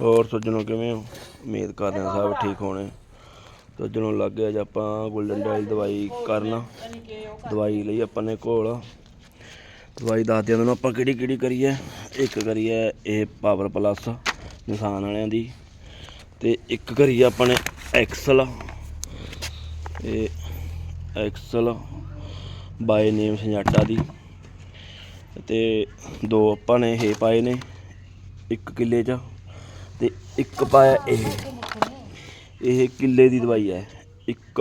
ਹੋਰ ਸੱਜਣੋ ਕਿਵੇਂ ਹੋ? ਉਮੀਦ ਕਰਦੇ ਹਾਂ ਸਭ ਠੀਕ ਹੋਣੇ। ਸੱਜਣੋ ਲੱਗ ਗਿਆ ਅੱਜ ਆਪਾਂ ਗੋਲਡਨ ਡਾਇਲ ਦਵਾਈ ਕਰਨ। ਦਵਾਈ ਲਈ ਆਪਾਂ ਨੇ ਘੋਲ। ਦਵਾਈ ਦੱਸ ਦਿਆਂ ਤੁਹਾਨੂੰ ਆਪਾਂ ਕਿਹੜੀ ਕਿਹੜੀ ਕਰੀਏ। ਇੱਕ ਕਰੀਏ ਇਹ ਪਾਵਰ ਪਲੱਸ ਨਿਸ਼ਾਨ ਵਾਲਿਆਂ ਦੀ ਤੇ ਇੱਕ ਕਰੀਏ ਆਪਾਂ ਨੇ ਐਕਸਲ ਇਹ ਐਕਸਲ ਬਾਏ ਨੇਮ ਸੰਜਾਟਾ ਦੀ। ਤੇ ਦੋ ਆਪਾਂ ਨੇ ਇਹ ਪਾਏ ਨੇ ਇੱਕ ਕਿੱਲੇ 'ਚ। ਤੇ ਇੱਕ ਪਾਇਆ ਇਹ। ਇਹ ਕਿੱਲੇ ਦੀ ਦਵਾਈ ਹੈ। ਇੱਕ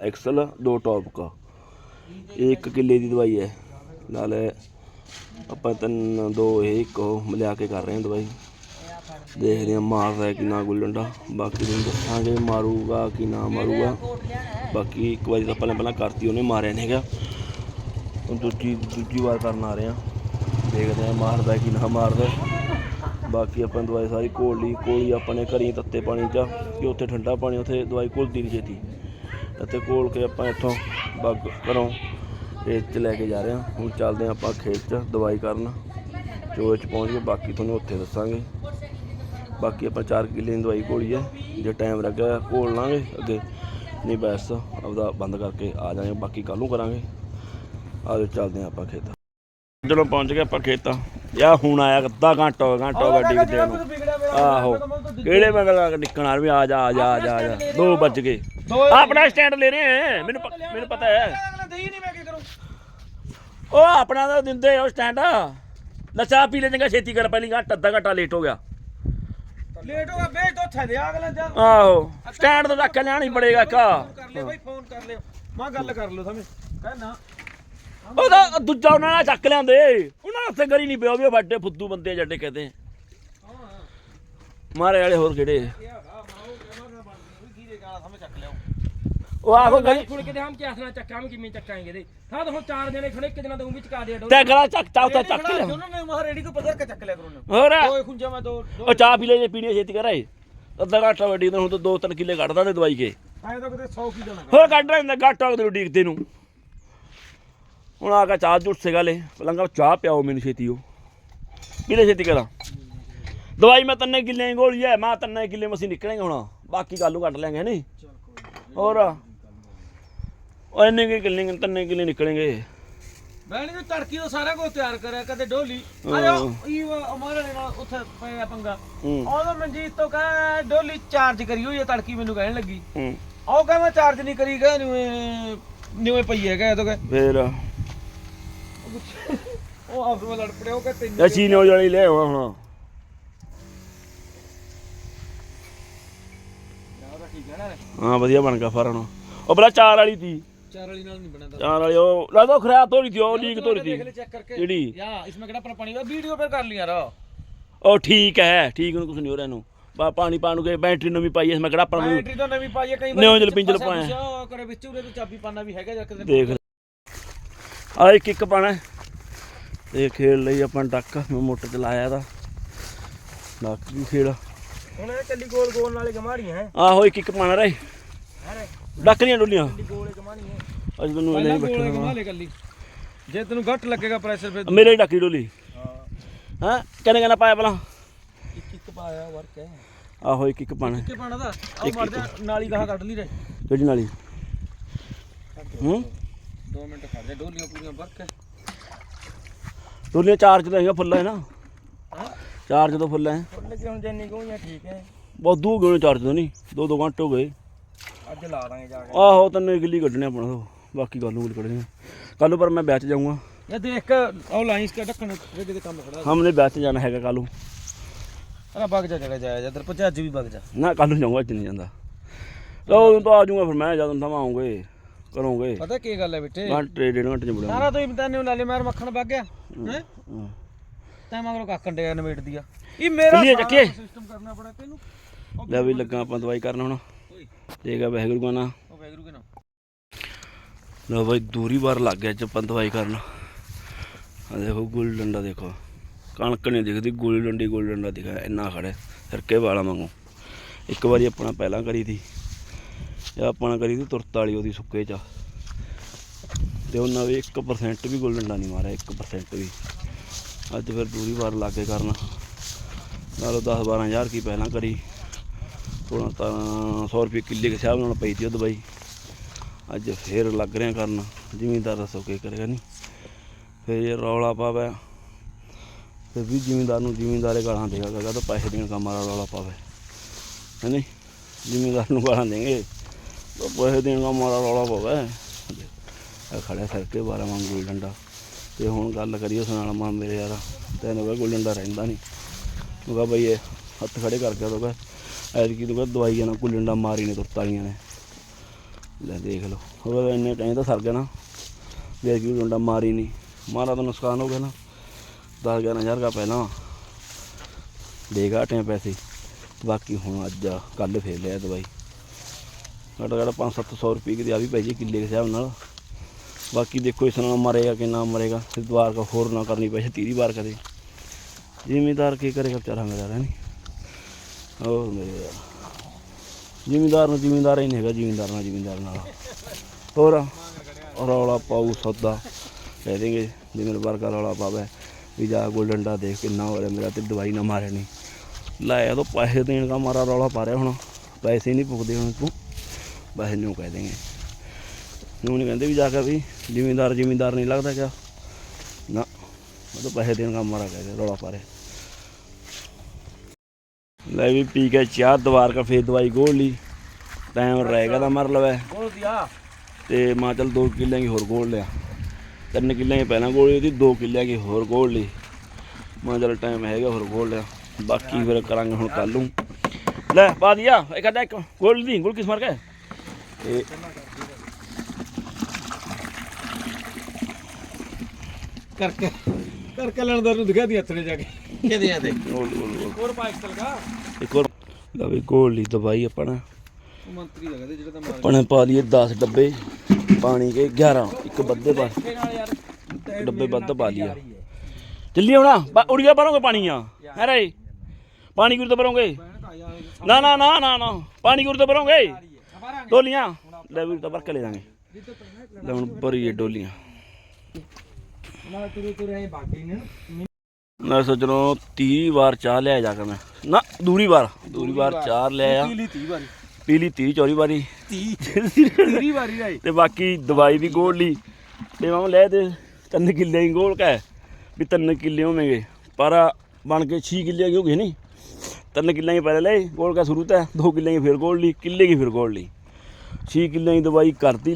ਐਕਸਲ, ਦੋ ਟੌਪ ਕਾ। ਇਹ ਇੱਕ ਕਿੱਲੇ ਦੀ ਦਵਾਈ ਹੈ। ਨਾਲ ਆਪਾਂ ਤਿੰਨ, ਦੋ, ਇਹ ਇੱਕ ਉਹ ਮਿਲਾ ਕੇ ਕਰ ਰਹੇ ਹਾਂ ਦਵਾਈ। ਦੇਖਦੇ ਹਾਂ ਮਾਰਦਾ ਹੈ ਕਿ ਨਾ ਗੁੱਲੰਡਾ ਬਾਕੀ ਤੁਹਾਨੂੰ ਦੱਸਾਂਗੇ ਮਾਰੂਗਾ ਕਿ ਨਾ ਮਾਰੂਗਾ। ਬਾਕੀ ਇੱਕ ਵਾਰੀ ਤਾਂ ਪਹਿਲਾਂ ਪਹਿਲਾਂ ਕਰਤੀ ਉਹਨੇ, ਮਾਰਿਆ ਨਹੀਂ ਹੈਗਾ। ਹੁਣ ਦੂਜੀ ਦੂਜੀ ਵਾਰ ਕਰਨ ਆ ਰਹੇ ਹਾਂ। ਦੇਖਦੇ ਹਾਂ ਮਾਰਦਾ ਕਿ ਨਾ ਮਾਰਦਾ ਬਾਕੀ ਆਪਾਂ ਦਵਾਈ ਸਾਰੀ ਘੋਲ ਲਈ ਕੋਲੀ ਆਪਾਂ ਨੇ ਘਰੀ ਤੱਤੇ ਪਾਣੀ 'ਚ, ਕਿ ਉੱਥੇ ਠੰਡਾ ਪਾਣੀ, ਉੱਥੇ ਦਵਾਈ ਘੋਲਦੀ ਨਹੀਂ ਛੇਤੀ। ਅਤੇ ਘੋਲ ਕੇ ਆਪਾਂ ਇੱਥੋਂ ਬੱਗ ਘਰੋਂ ਖੇਤ 'ਚ ਲੈ ਕੇ ਜਾ ਰਹੇ ਹਾਂ। ਹੁਣ ਚੱਲਦੇ ਹਾਂ ਆਪਾਂ ਖੇਤ 'ਚ ਦਵਾਈ ਕਰਨ। ਚੋਏ 'ਚ ਪਹੁੰਚ ਕੇ ਬਾਕੀ ਤੁਹਾਨੂੰ ਉੱਥੇ ਦੱਸਾਂਗੇ। ਬਾਕੀ ਆਪਾਂ 4 ਕਿੱਲੇ ਦੀ ਦਵਾਈ ਘੋਲੀ ਹੈ। ਜੇ ਟਾਈਮ ਲੱਗਾ ਘੋਲ ਲਾਂਗੇ ਅੱਗੇ। ਨਹੀਂ ਬਸ, ਆਪਦਾ ਬੰਦ ਕਰਕੇ ਆ ਜਾਵਾਂਗੇ, ਬਾਕੀ ਕੱਲ੍ਹ ਨੂੰ ਕਰਾਂਗੇ। ਆਜੋ ਚੱਲਦੇ ਹਾਂ ਆਪਾਂ ਖੇਤ। ਜਦੋਂ ਪਹੁੰਚ ਗਏ ਆਪਾਂ ਖੇਤਾਂ ਯਾ ਹੁਣ ਆਇਆ ਅੱਧਾ ਘੰਟਾ ਹੋ ਗਿਆ ਘੰਟਾ ਹੋ ਗਿਆ ਡਿੱਗਦੇ ਨੂੰ। ਆਹੋ। ਕਿਹੜੇ ਮੈਂ ਗੱਲ ਨਿਕਣ ਵੀ ਆ ਜਾ ਆ ਜਾ ਆ ਜਾ ਆ ਜਾ। 2 ਵੱਜ ਗਏ। ਆਪਣਾ ਸਟੈਂਡ ਲੈ ਰਹੇ ਮੈਨੂੰ ਪਤਾ ਹੈ। ਉਹ ਆਪਣਾ ਤਾਂ ਦਿੰਦੇ ਉਹ ਸਟੈਂਡ। ਲੱਚਾ ਪੀ ਲੈ ਚੰਗਾ ਛੇਤੀ ਕਰ ਪਹਿਲੀ ਘੰਟਾ ਅੱਧਾ ਘੰਟਾ ਲੇਟ ਹੋ ਗਿਆ। ਲੇਟ ਹੋ ਗਿਆ ਵੇਚ ਦੋ ਥੱਲੇ ਅਗਲੇ ਜਾ। ਆਹੋ। ਸਟੈਂਡ ਤੋਂ ਰੱਖ ਲੈਣਾ ਹੀ ਬੜੇਗਾ ਕਾ ਕਰ ਲੈ ਬਾਈ ਫੋਨ ਕਰ ਲਿਓ। ਮੈਂ ਗੱਲ ਕਰ ਲਓ ਸਮਝ। ਕਹਿ ਨਾ। ਉਹਦਾ ਦੂਜਾ ਉਹਨਾਂ ਨਾਲ ਚੱਕ ਲਿਆਂਦੇ। ਉਹਨਾਂ ਉੱਥੇ ਗਰੀ ਨਹੀਂ ਪਿਆ ਉਹ ਵੀ ਵੱਡੇ ਫੁੱਦੂ ਬੰਦੇ ਜੱਡੇ ਕਹਤੇ। ਮਾਰੇ ਵਾਲੇ ਹੋਰ ਕਿਹੜੇ? ਕੀ ਨਾ ਕੀ ਚੱਕ ਉਹ ਆਖੋ ਗਲੀ ਹੁਣ ਕਿਤੇ ਹਮ ਕਿਸ ਨਾਲ ਚੱਕਾਂਗੇ ਕਿਵੇਂ ਚੱਕਾਂਗੇ ਦੇ ਹਾਂ ਤਾਂ ਹੁਣ ਚਾਰ ਜਣੇ ਖੜੇ ਇੱਕ ਜਣਾ ਤਾਂ ਉਹ ਵੀ ਚਕਾ ਦੇ ਡੋਲ। ਤੇ ਗਲਾ ਚੱਕ ਤਾ ਉੱਤੇ ਚੱਕ ਲਿਆ। ਉਹਨਾਂ ਨੇ ਮਹਾ ਰੇੜੀ ਕੋ ਪਤਾ ਕੇ ਚੱਕ ਲਿਆ ਕਰੋ ਨਾ ਹੋਰ? ਦੋਏ ਖੁੰਜਾ ਮੈਂ ਦੋ ਉਹ ਚਾਹ ਪੀ ਲੈ ਜੇ ਪੀਣੀ ਛੇਤੀ ਕਰਾਏ ਅੱਧਾ ਘਾਟਾ ਵੱਡੀ ਤਾਂ ਹੁਣ ਤਾਂ ਦੋ ਤਿੰਨ ਕਿੱਲੇ ਕੱਢਦਾ ਨੇ ਦਵਾਈ ਕੇ। ਐ ਤਾਂ ਕਿਤੇ 100 ਕੀ ਜਾਣਾ ਹੋਰ ਕੱਢ ਰਹਿੰਦਾ ਘਾਟਾ ਉਹਦੇ ਨੂੰ ਡੀਕਦੇ ਨੂੰ। ਹੁਣ ਆ ਕੇ ਚਾਹ ਜੁੱਟ ਸੇ ਗਾਲੇ ਪਲੰਗਾ ਚਾਹ ਪਿਆਓ ਮੈਨੂੰ ਛੇਤੀ ਉਹ। ਪੀਲੇ ਛੇਤੀ ਕਰਾਂ? ਦਵਾਈ ਮੈਂ ਤੰਨੇ ਕਿੱਲੇ ਗੋਲੀ ਹੈ ਮੈਂ ਤੰਨੇ ਕਿੱਲੇ ਮਸੀਂ ਨਿਕਲਣਗੇ ਹੁਣ। ਬਾਕੀ ਕੱਲ ਨੂੰ ਕੱਢ ਲੈਂਗੇ ਨਹੀਂ ਹੋਰ? ਉਹ ਇੰਨੇ ਕੀ ਕਿੱਲੇ ਤੰਨੇ ਕਿੱਲੇ ਨਿਕਲਣਗੇ। ਬੈਣੀ ਨੂੰ ਤੜਕੀ ਤੋਂ ਸਾਰਾ ਕੁਝ ਤਿਆਰ ਕਰਿਆ ਕਦੇ ਡੋਲੀ। ਆਇਆ ਇਹ ਅਮਰ ਨੇ ਨਾਲ ਉੱਥੇ ਪਿਆ ਪੰਗਾ। ਉਹਦਾ ਮਨਜੀਤ ਤੋਂ ਕਹ ਡੋਲੀ ਚਾਰਜ ਕਰੀ ਹੋਈ ਹੈ ਤੜਕੀ ਮੈਨੂੰ ਕਹਿਣ ਲੱਗੀ। ਉਹ ਕਹ ਮੈਂ ਚਾਰਜ ਨਹੀਂ ਕਰੀ ਗਿਆ ਨਿਵੇਂ ਨਿਵੇਂ ਪਈ ਹੈ ਕਹ ਤੋ ਕਹ। ਫੇਰ? ਉਹ ਆਪਸ ਵਿੱਚ ਲੜ ਪੜੇ ਉਹ ਕਹ ਤੈਨੂੰ ਅਸੀਂ ਨੇ ਉਹ ਵਾਲੀ ਲੈ ਆਉਣਾ ਹੁਣ। ਉਹਦਾ ਠੀਕ ਹੈ। ਨਾ ਹਾਂ ਵਧੀਆ ਬਣ ਗਿਆ ਫਰਨ ਉਹ ਬਲਾ ਚਾਰ ਵਾਲੀ ਤੀ। ਚਾਰ ਵਾਲੀ ਨਾਲ ਨਹੀਂ ਬਣਦਾ। ਚਾਰ ਵਾਲੀ ਉਹ ਲੱਗਦਾ ਉਹ ਖਰਾਬ ਤੋੜੀ ਤੀ ਉਹ ਲੀਕ ਤੋੜੀ ਤੀ ਦੇਖ ਲੈ ਚੈੱਕ ਕਰਕੇ। ਕਿਹੜੀ? ਯਾ ਇਸमें ਕਿਹੜਾ ਆਪਣਾ ਪਾਣੀ ਵੀਡੀਓ ਪਰ ਕਰ ਲਿਆ ਰਾ ਉਹ ਠੀਕ ਹੈ ਠੀਕ ਨੂੰ ਕੁਛ ਨਹੀਂ ਹੋ ਰਿਹਾ ਇਹਨੂੰ। ਬਾ ਪਾਣੀ ਪਾਣ ਨੂੰ ਕੇ ਬੈਟਰੀ ਨੂੰ ਵੀ ਪਾਈ ਐ ਮੈਂ ਕਿਹੜਾ ਆਪਾਂ ਨੂੰ ਬੈਟਰੀ ਤਾਂ ਨਵੀਂ ਪਾਈ ਹੈ ਕਈ ਨਿਉਂ ਜਲ ਪਿੰਜਲ ਪਾਇਆ। ਕਰੇ ਵਿੱਚ ਉਹਦੇ ਤੇ ਚਾਬੀ ਪਾਣਾ ਵੀ ਹੈਗਾ ਜਾਂ ਕਿਤੇ ਦੇਖ ਆ ਇੱਕ ਇੱਕ ਪਾਣਾ। ਇਹ ਖੇਡ ਲਈ ਆਪਾਂ ਡੱਕ ਮੈਂ ਮੋਟਰ ਚਲਾਇਆ ਦਾ ਡੱਕ ਵੀ ਖੇਡ। ਹੁਣ ਇਹ ਕੱਲੀ ਗੋਲ ਗੋਲ ਨਾਲੇ ਗਮਾੜੀਆਂ ਹੈ। ਆਹੋ ਇੱਕ ਇੱਕ ਪਾਣਾ ਰੇ ਡੱਕ ਨਹੀਂ ਡੁੱਲੀਆਂ। ਗੋਲੇ ਅੱਜ ਮੈਨੂੰ ਨਹੀਂ ਬੈਠਣਾ ਗਮਾ ਲੈ ਕੱਲੀ। ਜੇ ਤੈਨੂੰ ਘੱਟ ਲੱਗੇਗਾ ਪ੍ਰੈਸ਼ਰ ਫਿਰ ਮੇਰੇ ਡੱਕੀ ਡੁੱਲੀ। ਹਾਂ। ਹਾਂ? ਕਿੰਨੇ ਕਿੰਨਾ ਪਾਇਆ ਪਹਿਲਾਂ? ਇੱਕ ਇੱਕ ਪਾਇਆ ਵਰਕ ਹੈ। ਆਹੋ ਇੱਕ ਇੱਕ ਪਾਣਾ। ਕਿ ਪਾਣਾ ਦਾ। ਉਹ ਮਰ ਜਾ ਨਾਲੀ ਗਾਹ ਕੱਢ ਲਈ ਰੇ ਕਿਹੜੀ ਨਾਲੀ? ਹੂੰ? 2 ਮਿੰਟ ਖੜ ਜਾ ਡੋਲੀਆਂ ਪੂਰੀਆਂ ਵਰਕ ਹੈ। ਡੁੱਲੀਆਂ ਚਾਰਜ ਤਾਂ ਹੈਗਾ ਫੁੱਲ ਹੈ ਨਾ। ਹਾਂ? ਚਾਰਜ ਤਾਂ ਫੁੱਲ ਹੈ। ਫੁੱਲ ਕਿ ਹੁਣ ਜੈਨੀ ਕੋਈਆਂ ਠੀਕ ਹੈ? ਬਹੁਤ ਦੂਰ ਗਏ ਚਾਰਜ ਤਾਂ ਨਹੀਂ ਦੋ ਦੋ ਘੰਟੇ ਹੋ ਗਏ। ਅੱਜ ਲਾ ਦਾਂਗੇ ਜਾ ਕੇ। ਆਹੋ ਤੈਨੂੰ ਇੱਕ ਗਿੱਲੀ ਕੱਢਣੇ ਆਪਣਾ ਤੋਂ ਬਾਕੀ ਗੱਲ ਨੂੰ ਕੱਢਣੀ ਕੱਲ ਪਰ ਮੈਂ ਬੈਚ ਜਾਊਂਗਾ। ਇਹ ਦੇਖ ਕੇ ਉਹ ਲਾਈਨ ਇਸ ਢੱਕਣ ਕਿਤੇ ਕੰਮ ਖੜਾ ਹਮਨੇ ਬੈਚ ਜਾਣਾ ਹੈਗਾ ਕੱਲ ਨੂੰ। ਅਰੇ ਵਗ ਜਾ ਜਗਾ ਜਾਇਆ ਜਦਰ ਪੁੱਛ ਅੱਜ ਵੀ ਵਗ ਜਾ। ਨਾ ਕੱਲ ਨੂੰ ਜਾਊਂਗਾ ਅੱਜ ਨਹੀਂ ਜਾਂਦਾ। ਲੋ ਤਾਂ ਆ ਜਾਊਂਗਾ ਫਿਰ ਮੈਂ ਜਦੋਂ ਥਾਂ ਆਉਂਗੇ। ਕਰੋਗੇ ਪਤਾ ਕੀ ਗੱਲ ਹੈ ਬਿੱਟੇ? ਘੰਟੇ ਡੇਢ ਘੰਟੇ ਚ ਬੜਾ ਸਾਰਾ ਤੂੰ ਬਤਾਨੇ ਲਾਲੇ ਮਾਰ ਮੱਖਣ ਵਗ ਗਿਆ ਹੈ ਤੈਂ ਮਗਰੋਂ ਕਾਕਣ ਡਿਆ ਨਵੇੜ ਦੀਆ। ਇਹ ਮੇਰਾ ਚੱਲੀਏ ਚੱਕੀਏ। ਸਿਸਟਮ ਕਰਨਾ ਪੜਾ ਤੈਨੂੰ। ਲੈ ਵੀ ਲੱਗਾ ਆਪਾਂ ਦਵਾਈ ਕਰਨ ਹੁਣ। ਓਏ। ਆ ਵਾਹਿਗੁਰੂ ਕਾ ਨਾ ਉਹ ਵੈਗਰੂ ਕੇ ਨਾ ਲੋ ਬਾਈ ਦੂਰੀ ਵਾਰ ਲੱਗ ਗਿਆ ਆਪਾਂ ਦਵਾਈ ਕਰਨ। ਆ ਦੇਖੋ ਗੁੱਲ ਡੰਡਾ ਦੇਖੋ। ਕਣਕ ਨਹੀਂ ਦਿਖਦੀ ਗੁੱਲ ਡੰਡੀ ਗੁੱਲ ਡੰਡਾ ਦਿਖਾ ਇੰਨਾ ਖੜਾ ਸਰਕੇ ਵਾਲਾ ਵਾਂਗੂ। ਇੱਕ ਵਾਰੀ ਆਪਣਾ ਪਹਿਲਾਂ ਕਰੀ ਸੀ ਇਹ ਆਪਾਂ ਕਰੀ ਸੀ ਤੁਰਤ ਵਾਲੀ ਉਹਦੀ ਸੁੱਕੇ ਚ। ਤੇ ਉਹਨਾਂ ਵੀ 1% ਵੀ ਗੁੱਲ ਡੰਡਾ ਨਹੀਂ ਮਾਰਿਆ 1% ਵੀ। ਅੱਜ ਫਿਰ ਦੂਰੀ ਵਾਰ ਲੱਗ ਕੇ ਕਰਨਾ। ਨਾਲੋਂ 10 12000 ਕੀ ਪਹਿਲਾਂ ਕਰੀ। ਹੁਣ ਤਾਂ 100 ਰੁਪਏ ਕਿੱਲੇ ਦੇ ਹਿਸਾਬ ਨਾਲ ਪਈ ਤੀ ਉਹ ਦਵਾਈ। ਅੱਜ ਫੇਰ ਲੱਗ ਰਿਹਾ ਕਰਨ। ਜ਼ਿਮੀਂਦਾਰ ਦੱਸੋ ਕੀ ਕਰੇਗਾ ਨਹੀਂ ਫਿਰ ਇਹ ਰੌਲਾ ਪਾਵੇ, ਫਿਰ ਵੀ ਜ਼ਿਮੀਂਦਾਰ ਨੂੰ ਜ਼ਿਮੀਂਦਾਰੇ ਗਾਲਾਂ ਦੇਗਾ, ਕਹਿੰਦਾ ਤਾਂ ਪੈਸੇ ਦੇਣ ਕੰਮ ਰੌਲਾ ਪਾਵੇ। ਹੈ ਨਹੀਂ ਜ਼ਿਮੀਂਦਾਰ ਨੂੰ ਗਾਲਾਂ ਦੇਗੇ ਪੈਸੇ ਦੇਣ ਕੰਮ ਵਾਲਾ ਰੌਲਾ ਪਾਵੇ। ਇਹ ਖੜਿਆ ਸਰਕੇ ਬਾਰਾ ਵਾਂਗੂ ਡੰਡਾ। ਤੇ ਹੁਣ ਗੱਲ ਕਰੀਏ ਉਸ ਨਾਲ, ਮਾਂ ਮੇਰੇ ਯਾਰ, ਤੈਨੂੰ ਕਹ ਕੋਈ ਡੰਡਾ ਰਹਿੰਦਾ ਨਹੀਂ ਉਹ ਕਹਾ ਬਈ ਇਹ ਹੱਥ ਖੜੇ ਕਰਕੇ ਤੂੰ ਕਹ ਐਤਕੀ ਤੂੰ ਕਹ ਦਵਾਈਆਂ ਨਾਲ ਕੋਈ ਡੰਡਾ ਮਾਰੀ ਨੇ ਤੁਰਤਾਲੀਆਂ ਨੇ। ਲੈ ਦੇਖ ਲਓ। ਉਹ ਇੰਨੇ ਟਾਈਮ ਤਾਂ ਸਰ ਗਿਆ ਨਾ। ਵੀ ਐਤਕੀ ਕੋਈ ਡੰਡਾ ਮਾਰੀ ਨਹੀਂ ਮਾਰਾ ਤਾਂ ਨੁਕਸਾਨ ਹੋ ਗਿਆ ਨਾ। 10 11000 ਦਾ ਪਹਿਲਾਂ। ਦੇ ਘਾਟੇ ਪੈਸੇ। ਬਾਕੀ ਹੁਣ ਅੱਜ ਕੱਲ ਫੇਰ ਲਿਆ ਦਵਾਈ। ਘੱਟੋ ਘੱਟ 5-700 ਰੁਪਏ ਦੀ ਆ ਵੀ ਪੈ ਜੇ ਕਿੱਲੇ ਦੇ ਹਿਸਾਬ ਨਾਲ। ਬਾਕੀ ਦੇਖੋ ਇਸ ਨਾਲ ਮਰੇਗਾ ਕਿ ਨਾ ਮਰੇਗਾ, ਫਿਰ ਦੁਬਾਰ ਕਾ ਹੋਰ ਨਾ ਕਰਨੀ ਪਏ ਤੀਰੀ ਵਾਰ ਕਦੇ ਜ਼ਿਮੀਦਾਰ ਕੀ ਕਰੇਗਾ ਵਿਚਾਰਾ ਮੇਰਾ ਹੈ ਨਹੀਂ ਉਹ ਮੇਰੇ ਜ਼ਿਮੀਦਾਰ ਨੂੰ ਜ਼ਿਮੀਦਾਰ ਹੀ ਨਹੀਂ ਹੈਗਾ, ਜ਼ਿਮੀਦਾਰ ਨਾਲ ਜ਼ਿਮੀਦਾਰ ਨਾਲ। ਹੋਰ, ਰੌਲਾ ਪਾਉ ਸੌਦਾ। ਕਹਿ ਦੇਂਗੇ ਜਿਵੇਂ ਵਰਗਾ ਰੌਲਾ ਪਾਵੇ, ਵੀ ਜਾ ਗੋਲਡਨ ਦਾ ਦੇਖ ਕਿੰਨਾ ਹੋ ਰਿਹਾ ਮੇਰਾ ਤੇ ਦਵਾਈ ਨਾ ਮਾਰੇ ਨਹੀਂ ਲਾਇਆ ਆ ਤਾਂ ਪੈਸੇ ਦੇਣ ਦਾ ਮਾਰਾ ਰੌਲਾ ਪਾ ਰਿਹਾ ਹੁਣ। ਪੈਸੇ ਨਹੀਂ ਪੁੱਗਦੇ ਹੁਣ ਤੂੰ। ਪੈਸੇ ਨੂੰ ਕਹਿ ਦੇਂਗੇ। ਨੂੰ ਨਹੀਂ ਕਹਿੰਦੇ ਵੀ ਜਾ ਕੇ ਵੀ ਜ਼ਿਮੀਂਦਾਰ ਜ਼ਿਮੀਂਦਾਰ ਨਹੀਂ ਲੱਗਦਾ ਕਿਆ। ਨਾ ਉਹ ਤਾਂ ਪੈਸੇ ਦੇਣ ਦਾ ਮਾਰਾ ਕਹਿੰਦੇ ਰੌਲਾ ਪਾ ਲੈ ਵੀ ਪੀ ਕੇ ਚਾਹ ਦਵਾਰ ਕਾ ਫੇਰ ਦਵਾਈ ਗੋਲ ਲਈ। ਟਾਈਮ ਰਹੇਗਾ ਤਾਂ ਮਰ ਲਵੇ। ਬੋਲ ਦਿਆ ਤੇ ਮਾਂ ਚੱਲ 2 ਕਿੱਲਿਆਂ ਦੀ ਹੋਰ ਗੋਲ ਲਿਆ। ਤਿੰਨ ਕਿੱਲਿਆਂ ਦੀ ਪਹਿਲਾਂ ਗੋਲੀ ਲਈ ਉਹਦੀ 2 ਕਿੱਲਿਆਂ ਦੀ ਹੋਰ ਗੋਲ ਲਈ। ਮਾਂ ਚੱਲ ਟਾਈਮ ਹੈਗਾ ਹੋਰ ਗੋਲ ਲਿਆ। ਬਾਕੀ ਫਿਰ ਕਰਾਂਗੇ ਹੁਣ ਕੱਲ ਨੂੰ। ਲੈ, ਪਾ ਦਿਆ। ਇੱਕ ਅੱਧਾ ਇੱਕ ਗੋਲ ਦੀ ਗੋਲ ਕਿਸ ਮਾਰ ਕੇ? ਇਹ ਕਰਕੇ ਕਰਕੇ ਲੈਣਦਾਰ ਨੂੰ ਦਿਖਾ ਦੀ ਹੱਥਨੇ ਜਾ ਕੇ। ਕਿਹਦੇ ਆ ਦੇ ਗੋਲ ਗੋਲ ਗੋਲ ਹੋਰ ਪਾਇਕ ਚਲਗਾ ਇੱਕ ਹੋਰ। ਲੈ ਵੀ ਗੋਲ ਲਈ ਦਵਾਈ ਆਪਣਾ। ਉਹ ਮੰਤਰੀ ਦਾ ਕਹਿੰਦੇ ਜਿਹੜਾ ਤਾਂ ਮਾਰ ਆਪਣੇ ਪਾ ਲਈਏ 10 ਡੱਬੇ ਪਾਣੀ ਕੇ 11 ਇੱਕ ਬੱਦੇ ਪਾ ਤੇ ਡੱਬੇ ਵੱਧ ਪਾ ਲਿਆ ਜल्दी ਹੋਣਾ ਉੜ ਗਿਆ ਭਰੋਗੇ ਪਾਣੀ ਆ। ਹੈ ਰੇ ਪਾਣੀ ਗੁਰ ਤੋਂ ਭਰੋਗੇ? ਨਾ ਨਾ ਨਾ ਨਾ ਨਾ। ਪਾਣੀ ਗੁਰ ਤੋਂ ਭਰੋਗੇ? ਡੋਲੀਆਂ? ਲੈ ਵੀ ਤਾਂ ਭਰ ਕੇ ਲੈ ਜਾਾਂਗੇ ਲੈ ਹੁਣ ਭਰੀਏ ਡੋਲੀਆਂ। ਤੁਰੇ ਤੁਰੇ ਨੇ ਮੈਂ ਸੋਚਣਾ 30 ਵਾਰ ਚਾਹ ਲਿਆ ਜਾ ਕੇ ਮੈਂ। ਨਾ ਦੂਰੀ ਵਾਰ ਦੂਰੀ ਵਾਰ ਚਾਰ ਲਿਆ ਆ। ਪੀਲੀ 30 ਵਾਰੀ। ਪੀਲੀ 30 ਚੌਰੀ ਵਾਰੀ। 30 30 ਵਾਰੀ ਰਾਈ ਤੇ ਬਾਕੀ ਦਵਾਈ ਵੀ ਗੋਲ ਲਈ। ਤੇ ਮਾਂ ਲੈ ਤੇ ਤਿੰਨ ਕਿੱਲੇ ਹੀ ਗੋਲ ਕਾ ਵੀ ਤਿੰਨ ਕਿੱਲੇ ਹੋਣਗੇ ਪਰ ਬਣ ਕੇ 6 ਕਿੱਲੇ ਹੋ ਗਏ ਨਹੀਂ ਤਿੰਨ ਕਿੱਲੇ ਹੀ ਪਹਿਲੇ ਲਏ ਗੋਲ ਕਾ ਸ਼ੁਰੂ ਤਾਂ। ਦੋ ਕਿੱਲੇ ਹੀ ਫਿਰ ਗੋਲ ਲਈ ਕਿੱਲੇ ਕੀ ਫਿਰ ਗੋਲ ਲਈ। 6 ਕਿੱਲੇ ਦੀ ਦਵਾਈ ਕਰਤੀ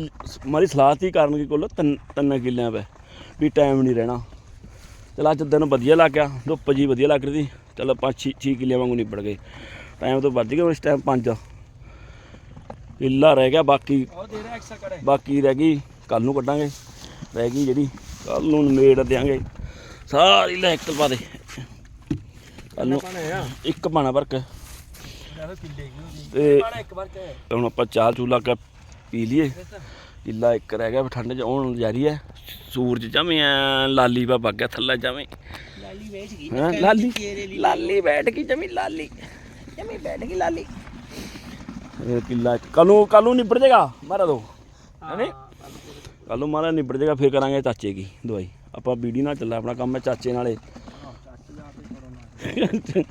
ਮਾਰੀ ਸਲਾਹ ਤੀ ਕਰਨ ਕੀ ਕੋਲ ਤਿੰਨ ਤਿੰਨ ਕਿੱਲਿਆਂ ਪੈ ਵੀ ਟਾਈਮ ਨਹੀਂ ਰਹਿਣਾ। ਚਲ ਅੱਜ ਦਿਨ ਵਧੀਆ ਲੱਗ ਗਿਆ ਧੁੱਪ ਜੀ ਵਧੀਆ ਲੱਗ ਰਹੀ ਸੀ। ਚਲੋ ਪੰਜ ਛੇ ਛੇ ਕਿੱਲਿਆਂ ਵਾਂਗੂ ਨਿਬੜ ਗਏ। ਟਾਈਮ ਤੋਂ ਵੱਜ ਗਿਆ ਇਸ ਟਾਈਮ 5 ਕਿੱਲਾ ਰਹਿ ਗਿਆ ਬਾਕੀ ਬਾਕੀ ਰਹਿ ਗਈ ਕੱਲ ਨੂੰ ਕੱਢਾਂਗੇ। ਰਹਿ ਗਈ ਜਿਹੜੀ ਕੱਲ ਨੂੰ ਮੇੜ ਦਿਆਂਗੇ। ਸਾਰੀ ਲੈ ਇੱਕ ਪਾ ਦੇ। ਕੱਲ ਨੂੰ ਇੱਕ ਪਾਣਾ ਵਰਕ ਕਿੱਲੇ ਤੇ ਪਾਣਾ ਇੱਕ ਵਾਰ ਤੇ ਹੁਣ ਆਪਾਂ ਚਾਹ ਚੂਲਾ ਕੇ ਪੀ ਲਈਏ। ਕਿੱਲਾ ਇੱਕ ਰਹਿ ਗਿਆ ਵੀ ਠੰਡ ਚ ਆਉਣ ਜਾਰੀ ਹੈ। ਸੂਰਜ ਜਮੇ ਐਂ ਲਾਲੀ ਬਾ ਗਿਆ ਥੱਲੇ ਜਮੇ। ਲਾਲੀ ਵੇਚ ਗਈ। ਹਾਂ ਲਾਲੀ? ਲਾਲੀ ਬੈਠ ਗਈ ਜਮੀ ਲਾਲੀ। ਜਮੀ ਬੈਠ ਗਈ ਲਾਲੀ। ਇਹ ਕਿੱਲਾ ਕੱਲ ਕੱਲ ਨਿਬੜ ਜਾਏਗਾ ਮਾਰਾ ਦੋ। ਹੈਨੇ ਕੱਲ ਮਾਰਾ ਨਿਬੜ ਜਾਏਗਾ ਫਿਰ ਕਰਾਂਗੇ ਚਾਚੇ ਕੀ ਦਵਾਈ। ਆਪਾਂ ਬੀੜੀ ਨਾਲ ਚੱਲਾ ਆਪਣਾ ਕੰਮ ਹੈ ਚਾਚੇ ਨਾਲੇ।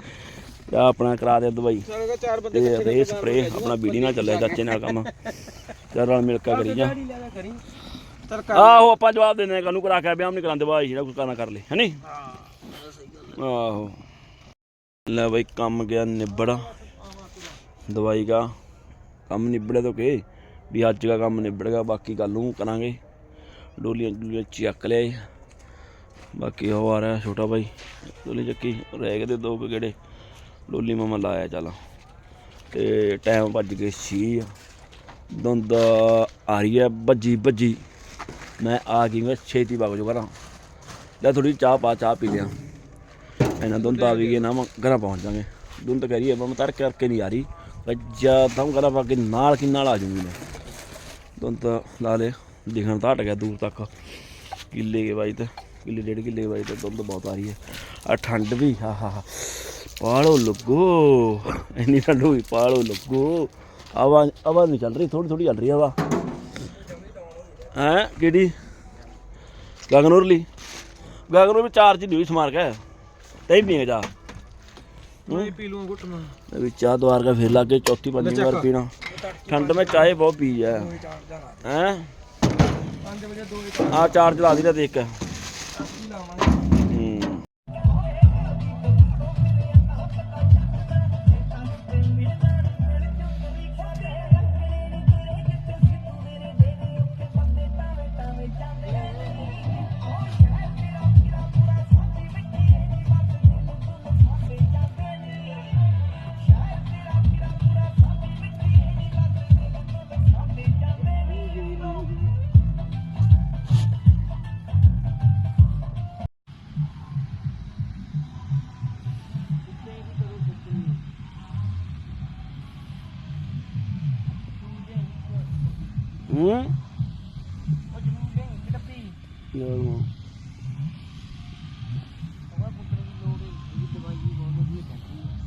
ਆ ਆਪਣਾ ਕਰਾ ਦੇ ਦਵਾਈ। ਚਲੋ ਚਾਰ ਬੰਦੇ ਤੇ ਰੇ ਸਪਰੇ ਆਪਣਾ ਬੀੜੀ ਨਾਲ ਚੱਲਿਆ ਚਾਚੇ ਨਾਲ ਕੰਮ। ਚਾਰ ਨਾਲ ਮਿਲ ਕੇ ਕਰੀ ਜਾ। ਲਿਆ ਚਲ ਆਹੋ ਆਪਾਂ ਜਵਾਬ ਦਿੰਦੇ ਕਾਨੂੰ ਕਰਾ ਕੇ ਬਿਆਹ ਨਹੀਂ ਕਰਾਉਂਦੇ ਬਾਈ ਜਿਹੜਾ ਕੁਝ ਕਰਨਾ ਕਰ ਲੈ ਹੈਨੀ? ਆਹੋ। ਲੈ ਬਈ ਕੰਮ ਗਿਆ ਨਿਬੜ। ਦਵਾਈ ਦਾ ਕੰਮ ਨਿਬੜੇ ਤੋਂ ਕੇ ਵੀ ਅੱਜ ਦਾ ਕੰਮ ਨਿਬੜ ਗਿਆ ਬਾਕੀ ਕੱਲ ਨੂੰ ਕਰਾਂਗੇ। ਡੋਲੀਆਂ ਡੋਲੀਆਂ ਚੱਕ ਲਿਆਏ। ਬਾਕੀ ਉਹ ਆ ਰਿਹਾ ਛੋਟਾ ਭਾਈ ਡੋਲੀ ਚੱਕੀ ਰਹਿ ਗਏ ਤੇ ਦੋ ਕੁ ਗੇੜੇ। ਡੋਲੀ ਮਾਮਾ ਲਾਇਆ ਚੱਲ। ਤੇ ਟਾਈਮ ਭੱਜ ਕੇ ਛੀ ਆ। ਦੰਦ ਆ ਰਹੀ ਹੈ, ਭੱਜੀ ਭੱਜੀ। ਮੈਂ ਆ ਗਈ, ਮੈਂ ਛੇਤੀ ਵਗ ਜੋ ਘਰਾਂ। ਲੈ ਥੋੜੀ ਚਾਹ ਪਾ, ਚਾਹ ਪੀ ਲਿਆ। ਇਹਨਾਂ ਦੁੰਦ ਆ ਵੀ ਗਏ ਨਾ ਮੈਂ ਘਰਾਂ ਪਹੁੰਚ ਜਾਵਾਂਗੇ ਦੁੰਦ ਕਹਿ ਰਹੀ ਹੈ ਮੈਂ ਤਰ ਕਰਕੇ ਨਹੀਂ ਆ ਰਹੀ। ਵੱਜਾ ਦਮ ਘਰਾਂ ਪਾ ਕੇ ਨਾਲ ਕੀ ਨਾਲ ਆ ਜੂਗੀ ਮੈਂ। ਦੁੰਦ ਲਾ ਲੈ ਦਿਖਣ ਤਾਂ ਹਟ ਗਿਆ ਦੂਰ ਤੱਕ। ਕਿੱਲੇ ਕੇ ਬਾਈ ਤੇ, ਕਿੱਲੇ ਡੇਢ ਕਿੱਲੇ ਕੇ ਬਾਈ ਤੇ ਦੁੰਦ ਬਹੁਤ ਆ ਰਹੀ ਹੈ। ਆ ਠੰਡ ਵੀ ਹਾ ਹਾ। ਹਾ ਪਾਲੋ ਲੱਗੋ। ਇੰਨੀ ਠੰਡ ਹੋਈ ਪਾਲੋ ਲੱਗੋ। ਆਵਾਜ਼ ਆਵਾਜ਼ ਨਹੀਂ ਚੱਲ ਰਹੀ ਥੋੜੀ ਥੋੜੀ ਚੱਲ ਰਹੀ ਆ ਹਵਾ। ਹੈ ਕਿਹੜੀ? ਗਗਨੂਰ ਲਈ ਗਗਨੂਰ ਵੀ ਚਾਰਜ ਨਹੀਂ ਹੋਈ ਸਮਾਰ ਕੇ ਟਾਈਮ ਨਹੀਂ ਹੈ ਜਾ। ਮੈਂ ਪੀ ਲੂੰ ਘੁੱਟ ਮੈਂ ਵੀ ਚਾਹ ਦੁਆਰ ਕੇ ਫਿਰ ਲੱਗ ਚੌਥੀ ਪੰਜਵੀਂ ਵਾਰ ਪੀਣਾ। ਠੰਡ में ਚਾਹ ਬਹੁਤ ਪੀ ਜਾ ਹੈ? 5 ਵਜੇ 2 ਆ ਚਾਰਜ ਲਾ ਦੀ ਨਾ ਦੇਖ। ਲਾਵਾਂਗੇ। ਚੱਲਦੀ ਹੈ?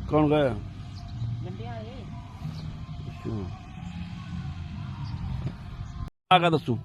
ਕੌਣ ਗਿਆ ਗੰਡਿਆਂ ਆ ਕਾ ਦੱਸੂ।